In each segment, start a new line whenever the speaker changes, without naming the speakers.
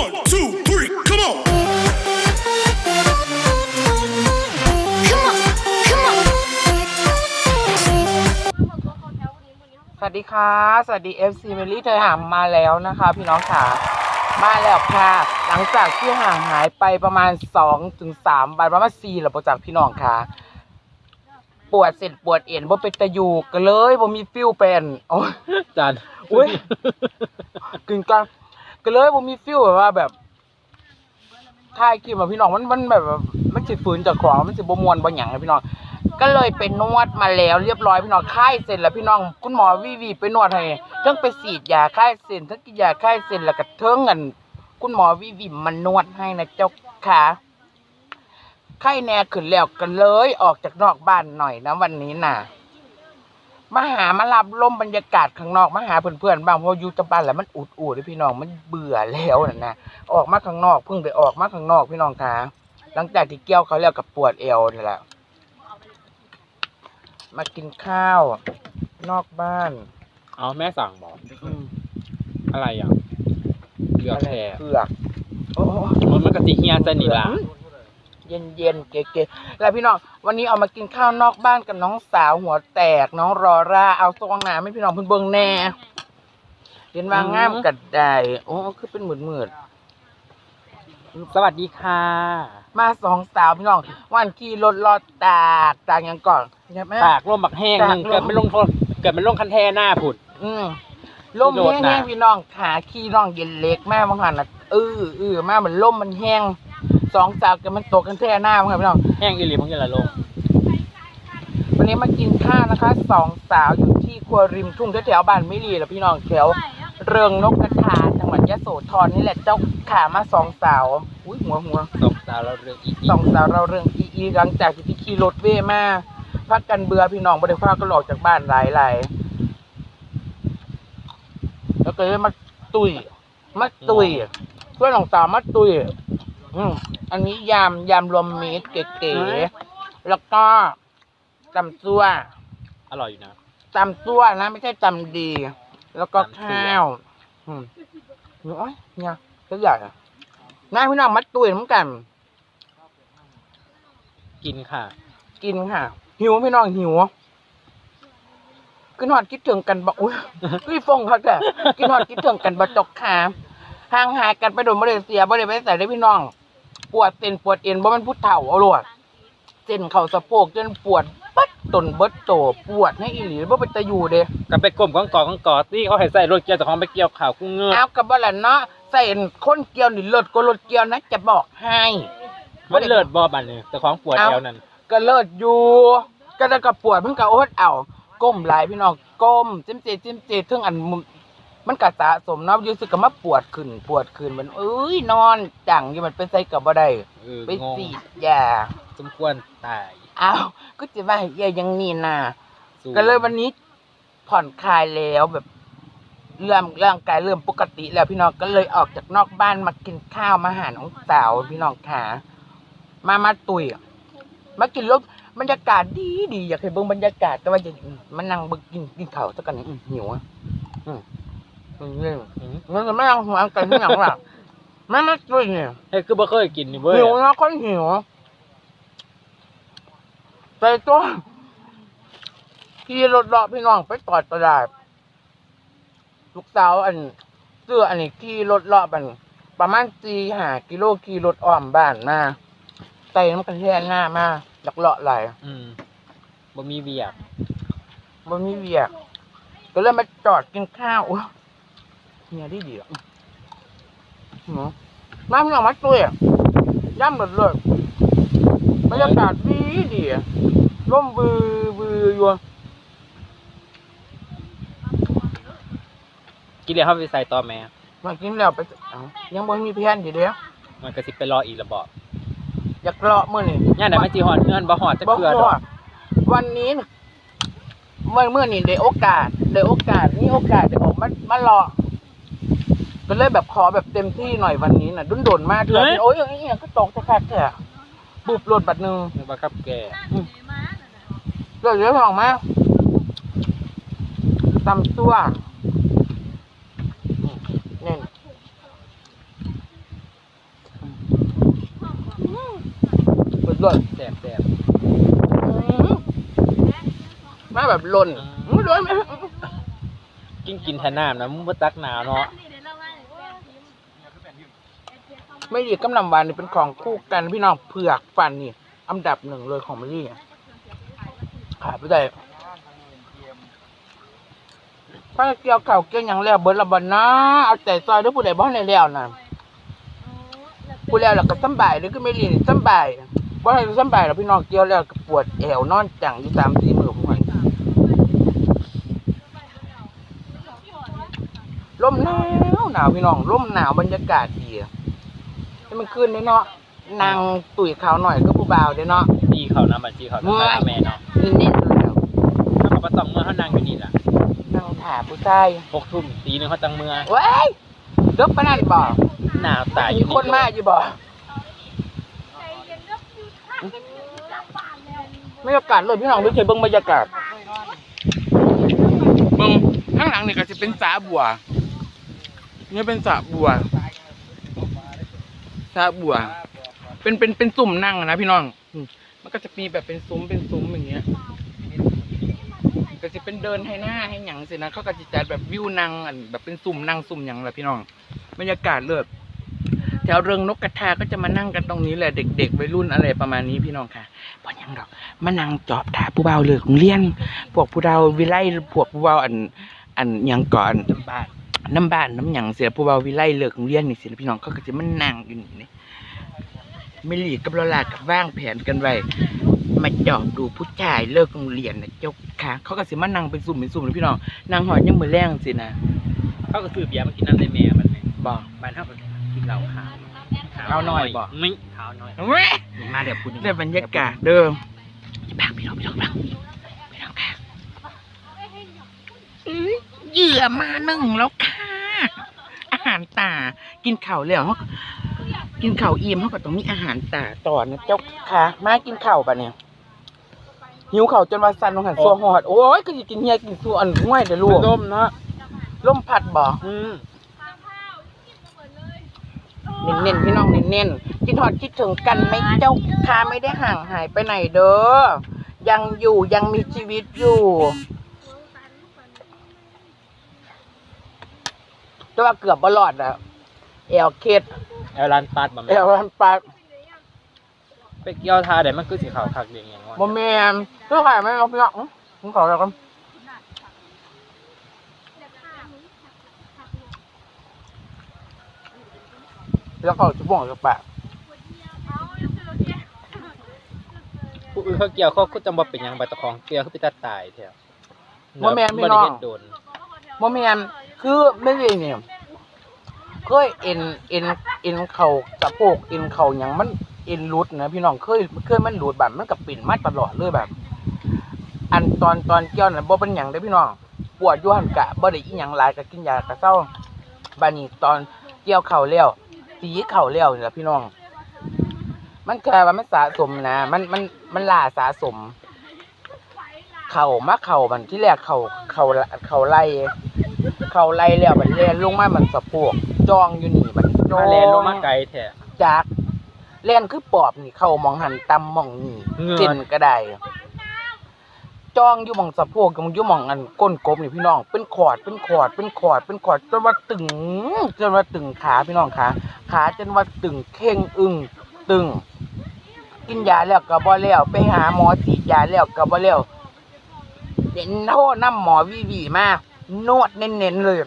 One, two, three, come on.
Come on, come on.
สวัสดีค่ะ สวัสดี FC เมลี่เธอหามมาแล้วนะคะ พี่น้องค่ะมาแล้วค่ะ หลังจากที่ห่างหายไปประมาณ2ถึง3วันประมาณ4หรือประจากพี่น้องค่ะ ปวดเสร็จปวดเอ็นบ่เป็นตะยูก็เลยบ่มีฟิลเป็นโอ้ย
จาน
อุ๊ยกึ่งกลาง ก็เลยบ่มีฟิลแบบว่าแบบถ่ายคลิปอะพี่น้องมันมันแบบว่ามันสิฝืนจากของมันสิบมวนบ่หยังอะพี่น้อง ก็เลยไปนวดมาแล้วเรียบร้อยพี่น้องค่ายเสร็จแล้วพี่น้องคุณหมอวีวีไปนวดให้ทั้งไปฉีดยาค่ายเส้นทั้งกินยาค่ายเส้นแล้วก็เทิงกัน คุณหมอวีวีมันนวดให้นะเจ้าค่ะไข้แน่ขึ้นแล้วก็เลยออกจากนอกบ้านหน่อยนะวันนี้น่ะ มาหามารับลมบรรยากาศข้างนอกมาหาเพื่อนๆบ้างเพราะอยู่แตะบ้านแล้วมันอุดอูดพี่น้องมันเบื่อแล้วน่ะนะออกมาข้างนอกเพิ่งได้ออกมาข้างนอกพี่น้องคะหลังจากที่เกี่ยวเขาแล้วกับปวดเอวนี่แหละมากินข้าว นอกบ้าน
เอาแม่สั่งบอก
อืม
อะไรอะเหลือกแผ่
เผือกโอ้
มันมันกะติเฮียซะนี่ล่ะ
เย็นเย็นๆเก๋ๆแล้วพี่น้องวันนี้เอามากินข้าวนอกบ้านกับน้องสาวหัวแตกน้องรอร่าเอาซองหนาไม่พี่น้องเพิ่นเบิ่งแน่เห็นว่างามกัดได้โอ้คือเป็นหมื่นหมื่น
สวัสดีค่ะ
ๆมาสองสาวพี่น้องวันขี่รถลอดตากตากหยังก่อนใช่ไหม
ปากร่มบักแห้งหนึ่ง
ปากร่ม
เกิดมันลงโทษเกิดมันลงคันแทหน้าผุด
อืมลม
โดด
แห้
น่ะ
งๆพี่น้องขาขี้น้องเย็นเล็กแม่บางหันน่ะเออเออมาเหมือนลมมันแห้ง สองสาวกันมันตกกันแท่หน้ามั้งครับพี่น้อง
แห้งอีหลีมึงจะละลง
วันนี้มากินข้าวนะคะสองสาวอยู่ที่ครัวริมทุ่งแถวๆบ้านมิรีแหละพี่น้องแถวเริงนกกระทาจังหวัดยะโสธรนี่แหละเจ้าขามาสองสาวอุ้ยหัวหัว
สองสาวเราเรื่องอีก
สองสาวเราเรื่องอีอีหลังจากที่ขี่รถเว่มาพักกันเบื่อพี่น้องบ่ได้พาก็หลอกจากบ้านหลายหลายๆแล้วก็เลยมาตุยมาตุยเพื่อนของสาวมาตุย อืมอันนี้ยำยำรวมมิตรเก๋ๆแล้วก็ตำซั่ว
อร่อยอยู่นะ
ตำซั่วนะ ไม่ใช่ตำดี แล้วก็
ตำซั่ว
ข้าวอืมโอ้ยเนี่ยก็ใหญ่อะน้าพี่น้องมัดตุยเหมือนกัน
กินค่ะ
กินค่ะ หิวพี่น้องหิวกินหอดคิดถึงกันบอกอุ้ยพี่ฟงเขาแต่กินหอดคิดถึงกันบะจกขาห่างหายกันไปโดนบริเสียบริไปใส่ได้พี่น้อง ปวดเส้นปวดเอ็นบ่มันพุทเถ่าเอาลวดเส้นเข่าสะโพกจนปวดปัดตนเบิดโตปวดให้อีหลีบ่เป็นตะอยู่เด้
ก็ไปกลมของกอของกอที่เขาให้ใส่รถเกียร์แต่ของไปเกี่ยวข่าวกุ้งเงือก
เอากับบ่ล่ะเนาะใส่คนเกี่ยวนี่เลิศก็รถเกี่ยวนะจะบอกให้
มันเลิศบอบันเนี่ยแต่ของปวด
เอ้า
เอวนั่น
ก็เลิศอยู่ก็ได้กับปวดเพิ่งกะโอดเอาก้มหลายพี่น้องก้มจิ้มเจจิ้มเจทึ่งอัน มุมมันกะสะสมเนาะอยู่สึกก็มาปวดขึ้น ปวดขึ้นมันเอ้ยนอนจังอยู่มันเป็นไสกับบ่ได้
เออ
ไป
งง
สีดยา
สมควรตาย
อ้าวก็จะว่าเหี้ยยังนี่น่ะ
สู้
ก็เลยวันนี้ผ่อนคลายแล้วแบบเริ่มร่างกายเริ่มปกติแล้วพี่น้องก็เลยออกจากนอกบ้านมากินข้าวมาหาน้องสาวพี่น้องขามามาตุยมากินรถบรรยากาศดีดีอยากให้เบิ่งบรรยากาศแต่ว่าจะมานั่งเบิ่งกินกินข้าวสักกันนี่อื้อหิวอะ เนี่ย
มั
นจะไม่นั่งหัวกันที่หลังหลังแม่ไม่ตุยเนี่ย
เฮ้ยคือบ่เคยกินนี่เว้ย
หิวนะคนหิวใจตัวขี่รถเลาะพี่น้องไปตอดตลาดลูกสาวอันเสื้ออันนี้ขี่รถเลาะบันประมาณสี่หากิโลขี่รถอ้อมบ้านมาใส่น้ำกันแท่หน้ามาหลักเลาะไหล
อืมบ่มีเวียก
มันมีเวียกก็เลยมาจอดกินข้าว เนี่ยดีดีอะหนูมาพี่น้องมาตัวอะย่ำหมดเลยบรรยากาศดีดีอะร่มบือบืออยู่
กินแล้วเขาไปใส่ต่อแม่
มากินแล้วไปเอ้ายังบ่มีเพี้ยนอยู่เด้อ
มันก็สิไปรออีกระบอก
อยากเลาะมื้อนี่
ย่านไหนมันสิฮอดเงินบ่ฮอดจะ
บ่
เกลือ
พ
ด
อ
อก
วันนี้น่ะเมื่อเมื่อนี่ได้โอกาสได้โอกาสนี่โอกาสได้ออกมามาเลาะ ก็เลยแบบขอแบบเต็มที่หน่อยวันนี้น่ะดุนโดนมากเลยโอ้ยอย่างเงี้ยก็ตกตะคักแก่บุบหลุดบัดนึง
บัครับแก่
เดี๋ยเดี๋ยวของมาตำตัวเน่นเปิดหลุด
แสบแสบ
มาแบบหล่นไม่โดน
กินกินแทนน้ำนะมึงมาตักหนาวเนาะ
ไม่ดีกำลังวานนี่เป็นของคู่กันพี่น้องเผือกฟันนี่อันดับหนึ่งเลยของม่ดีขาดไปได้ถ้าเกี่ยวเข่าวเกี่ยวยังแล้วเบิร์ละบันนะเอาใจซอยด้วยผู้ใดบ้านในแล้วนะผู้แล้วแล้วก็สำบายหรือก็ไม่ดีนี่สำบายบ่ให้สำบายแล้วพี่น้องเกี่ยวแล้วก็ปวดแอวนอนจังอยู่สามสี่มือพวกมันลมหนาวหนาวพี่น้องลมหนาวบรรยากาศดีอะ ให้มันขึ้นด้วยเนาะนางตุ๋ยขาวหน่อยก็ผู้บ่าวเด้อเนาะ
จีเขานะมันจีเขา
เมื่
นะ
อย
แม่เนาะ
นิ่นๆเลยอะ
ถ้าเขาบ่ต้องเมื่อเขานั่งอยู่นี่ล่ะ
นั่งถาผู้ชาย
หกทุ่มตีหนึงเขาจังเมื่อ
เว้ยเลิกปานนั่นบ่
หนาวตายอ
มี
ยู่
คนมาอยู่บ่บรรยากาศเลยพี่น้องไม่เคยเบิ่งบรรยากาศเบิ่งข้างหลังนี่ก็จะเป็นสาบัว นี่เป็นสาบัว สาบัว เป็นเป็นเป็นสุ่มนั่งนะพี่น้องอืมมันก็จะมีแบบเป็นซุ้มเป็นซุ้มอย่างเงี้ย ก็จะเป็นเดินให้หน้าให้หยังสินะเขาก็จะจัดแบบวิวนั่งอันแบบเป็นสุ่มนั่งสุ่มหยังแหละพี่น้องบรรยากาศเลิศแถวเริงนกกระทาก็จะมานั่งกันตรงนี้แหละเด็กๆวัยรุ่นอะไรประมาณนี้พี่น้องค่ะพอยังดอกมานั่งจอบถาผู้เบาเลยของเลี้ยนพวกผู้เบาวิไลพวกผู้เบาอัน อันหยังก่อนบ้าน น้ำบ้านน้ำหยังเสียผู้เบาวิไลเลิกของเลี้ยนนี่สินะพี่น้องเขาก็จะมานั่งอยู่นี่ไม่หลีกกับเราลากับว่างแผนกันไว้มาจอบดูผู้ชายเลิกโรงเรียนนะเจ้าค่ะเขาก็สิมานั่งเป็นสุ่มเป็นสุ่มเลยพี่น้องนั่งหอยยังมือแรงสินะ
เขาก็ซื้อเบียร์มากินน้ำในแม่มันเลย
บอก
บ้านเขาก็กินเหล้าขาว
ขาวหน่อยบ่
ไม่ขาวน้อย
เว้ย
มาเดี๋ยวพูด
ได้บรรยากาศเดิมบังพี่น้องพี่น้องบังพี่น้องค่ะอื้อเหยื่อมาหนึ่งแล้วค่ะ อาหารตา กินข่าวแล้วเขากินข่าวอิ่มเขาก็ต้องมีอาหารตาต่อนะเจ้าค่ะมากินข่าวปะเนี่ยหิวข่าวจนว่าสั่นลงหันซัวหอดโอ้ยก็จะกินเฮียกินซัวอันง่วยเด้อลูก
ร่มเนาะ
ล่มผัดบ่
อืม
เน้นๆพี่น้องเน้นๆคิดทอดคิดถึงกันไหมเจ้าค่ะไม่ได้ห่างหายไปไหนเด้อยังอยู่ยังมีชีวิตอยู่ แต่ ว่าเกือบบลอดอะแอลเคด
แอลลันปัดบ่
แอ
แม่
ลรันปาก
ไปเกี่ยวทาเดี๋ยวมันคือสีขาวคักเดียงอย่าง
โมเมนเพื่อขายไหมเอาพี่น้องผมขอแล้วกันแล้วเขาจะบ่งจะแปะ
ผู้อื่นเขาเกี่ยวเขาก็จำบ่เป็นหยังใบตะของเกี่ยวเขาไปตัดตายแถว
บ่แม่นพี่น้อง
บ่ได้เฮ็ดโดน
โมเมนคือไม่ได้เนี่ย เคยเอ็นเอ็นเอ็นเข่าสะโพกเอ็นเข่าอย่างมันเอ็นรุดนะพี่น้องเคยเคยมันรุดแบบมันกับปิ่นมาตลอดเลยแบบ อันตอนตอนเกี่ยวน่ะบ่เป็นหยังเด้อพี่น้องปวดอยู่หันกะบ่ได้อีหยังหลายก็กินยากะเศร้าบานี้ตอนเกี่ยวเข่าแล้วตีเข่าแล้วนี่ล่ะพี่น้อง มันแค่ว่ามันสะสมนะ มันมันมันล่าสะสม เข่ามาเข่ามันที่แรกเข่าเข่าเข่าไล่เข่าไล่แล้วมันแล่นลงมามันสะโพก จองอยู่นี่มันจอ
มางแลนลงมาไกลแท้
จากแล่นคือปอบนี่เข่ามองหันตำมองนี่
เหงื่อ
เจนก็ได้จองอยู่หมองสะโพกกับอยู่หมองอันก้นกบนี่พี่น้อง เป็นขอดเป็นขอดเป็นขอดเป็นขอดจนว่าตึงจนว่าตึงขาพี่น้องขาขาจนว่าตึงเข่งอึ้งตึง กินยาแล้วก็บ่แล้วไปหาหมอฉีดยาแล้วก็บ่แล้วเด่นโทษน้ำหมอวีวีมากนวดเน้นๆเลย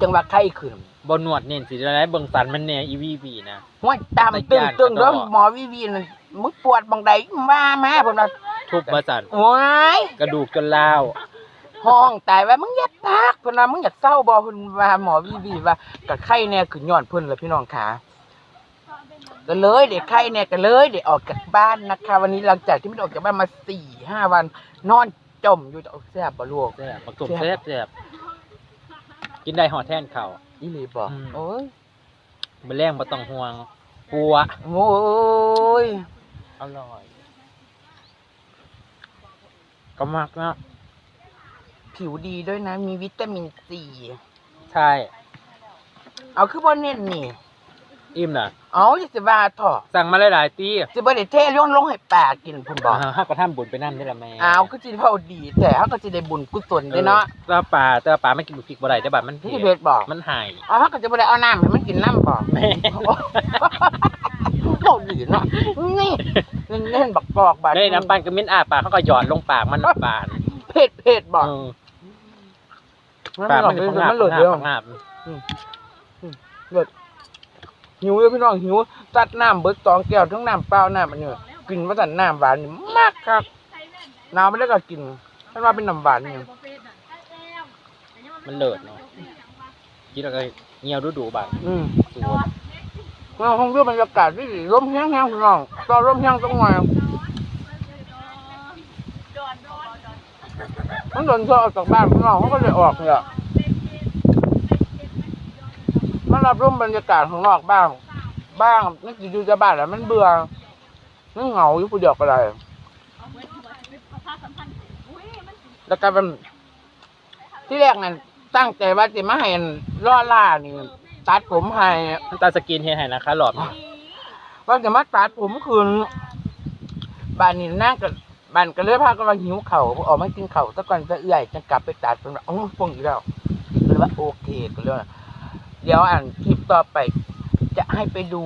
จังว่าไข้ขึ้น
บ่หนวดเน้นสิได้เบิ่งสันมันแน่อีวีบีนะ
ห้วยตามตึงตึงๆเด้อหมอวีวีนั่นมึงปวดบังใดมามาเพิ่นว่า
ทุบบ่สัน
โอ้ย
กระดูกจนล้าว
ห้องตายว่ามึงอย่าพักเพิ่นว่ามึงอยากเศร้าบ่เพิ่นว่าหมอวีวีว่าก็ไข้แน่ขึ้นย้อนเพิ่นล่ะพี่น้องขาก็เลยเด็กไข้เนี่ยก็เลยเด็กออกจากบ้านนะคะ วันนี้หลังจากที่ไม่ได้ออกจากบ้านมาสี่ห้าวัน นอนจมอยู่จะเอาแซ่บบ่ลูก
แซ่บประกบแซ่บแซ่บกินได้หอดแท่นเข่า
อีหลีบ่
อืม
โอ้ย
บ่แรงบ่ต้องห่วงปัว
โอ้ย
อร่อย ก็มักเนาะ
ผิวดีด้วยนะ มีวิตามินซี
ใช่
เอาคือบ่เน้นนี่
อิ่มน่ะ
เอาสิบาทเถอะ
สั่งมาหลายๆตี
สิบ่ได้เทลงลงให้ปลากินพุ่นบอก
อ่าเฮาก็ทำบุญไปนั่นได้ละแม่
อ้าวก็สิเท่าดีแต่เฮาก็สิได้บุญกุศลได้เนาะ
แต่ว่าปลาแต่ว่าปลาไม่กินบุกพริกบ่ได้ได้บัดมัน
ที่
เผ็ด
เพชรบอก
มันหาย
อ้าวเฮาก็จะบ่ได้เอาน้ำให้มันกินน้ำบอก
แม่
เท่าดีเนาะนี่เล่นๆบักกอกบาด
ได้น้ำปั่นก็มิ้นอาปากเขาก็หยอดลงปากมันน้ำปาน
เผ็ดเผ็ดบอก
เออ
มัน
ปาก
หลอ
มั
ก
น
เลย
จะ
มันหลุดเดียว
งาบ
หิวเลยพี่น้องหิวตัดน้ำเบิดสองแก้วทั้งน้ำเปล่าน้ำอันนี้กินว่าแต่น้ำหวานนี่มากครับน้ำไม่ได้ก็กินท่านว่าเป็นน้ำหวานนี่
มันเลิศเนาะกินแล้วก็เหี่ยวดูๆบาง
อืม
สูด
เราคงดูบรรยากาศที่ดีร่มแห้งๆพี่น้องตอนร่มแห้งต้องมามันโดนเธอออกจากบ้านพี่น้องเขาก็เลยออกเนี่ยมัน รับร่มบรรยากาศข้างนอกบ้าง บ้างนึกอยู่จะบ้านแล้วมันเบื่อมันเหงาอยู่ผู้เดียวก็ได้แล้วก็เป็นที่แรกนั่นตั้งใจว่าจะมาให้ล่อล่านี่ตัดผมให้
น้ำตาลสกินเฮดให้นะคะหลอดนี้
ว่าจะมาตัดผมคืนบ้านนี้นั่งกับบ้านก็เลยพากันมาหิวเข่าวออกมากินเข่าวซะก่อนจะเอื่อยจะกลับไปตัดเป็นว่าอ๋อฟงอีกแล้วก็เลยว่าโอเคก็เลยว่า เดี๋ยวอ่านคลิปต่อไป จะให้ไปดู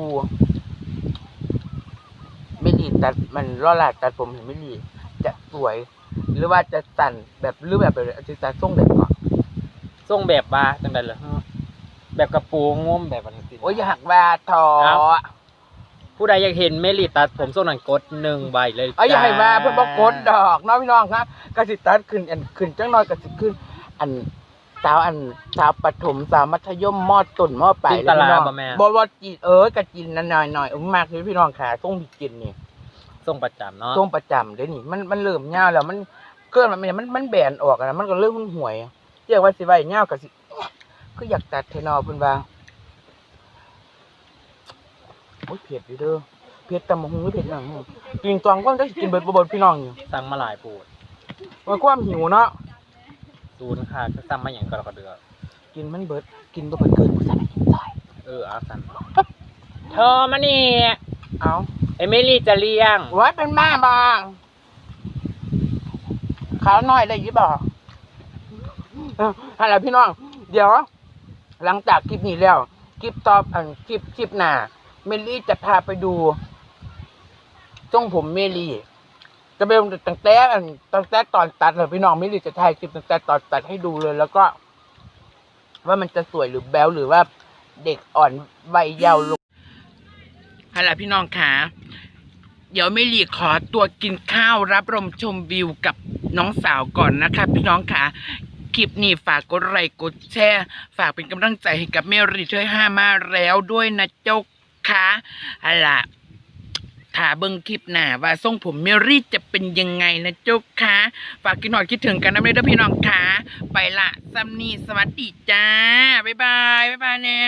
ไม่ดีตัดมันล่อลาดตัดผมเห็นไม่ดีจะสวย หรือว่าจะสั่นแบบหรือแบบแบบจะตัดทรงแบบก่อน
ทรงแบบว่าจังได๋ล่ะแบบกระปูงมแบบว่าจังซี่
โอ้ยอยากว่าทอ
ครับผู้ใดอยากเห็นเมลิตัดผมทรงนั้นกดหนึ่งใบเลย
เอาอย่าให้
จ้
มาเพื่อนบอกกดดอกเน้องพี่น้องครับกสิตัดขึ้นอันขึ้นจังน้อยกสิขึ้น อัน สาวอันสาวประถมสาวมัธยมมอต้นมอปลาย
จินตลา
พี่น้อง
บ่แม่
บอบจีเออกะจินนั่นหน่อยหน่อยๆอุ้มมากเลยพี่น้องขาส่งบิกินนี่
ทรงประจำเนาะ
ส่งประจำเด้นี่มันมันเริ่มยาวแล้วมันเคลื่อนมันไม่มันมันแบนออกอะนะมันก็เริ่มหุ่นห่วยเรียกว่าสิไว้ยาวกะสิก็อยากตัดเทนอเพิ่นว่าโอ้ยเผ็ดอยู่เด้อเผ็ดตำบักหุงหรือเผ็ดหยังกินตองก็ได้กินเบิดบ่เบิดพี่น้องอยู่
สั่งมาหลายปูด
มันความหิวเนาะ
ศูนย์ค่ะจะสั่งมาอย่างก็เราก็เดือ
กินมันเบิดกินบ่เบิดเกินกูสั่งให้กินซอย
เออเอาสั่งเธอมานี่
เอา
เอมิลี่จะเลี้ยง
ไว้เป็นบ้าบางขาวน้อยได้ยี่บ่เอออะไรพี่น้อง เดี๋ยว หลังจากคลิปนี้แล้วคลิปตอบอันคลิปคลิปหน้าเมลี่จะพาไปดูทรงผมเมลี่ จะเป็นตั้งแต่ตั้งแต่ตอนตัดเลยพี่น้องเมลี่จะถ่ายคลิปตั้งแต่ตอนตัดให้ดูเลย แล้วก็ ว่ามันจะสวยหรือแบลหรือว่าเด็กอ่อนวัยเยาว์ลงฮัลโหลพี่น้องค่ะเดี๋ยวไม่หลีขอตัวกินข้าวรับลมชมวิวกับน้องสาวก่อนนะคะ พี่น้องค่ะคลิปนี้ฝากกดไลค์กดแชร์ฝากเป็นกำลังใจให้กับเมรีเธอห้ามาแล้วด้วยนะเจ้าค่ะฮัลโหลาเบิ้งคลิปหน้าว่าทรงผมเมรี่จะเป็นยังไงนะเจ้าค่ะฝากกินหอดคิดถึงกันนะเด้อพี่น้องค่ะไปละซัมนี่สวัสดีจ้าบ๊ายบายบ๊ายบายเนี่ย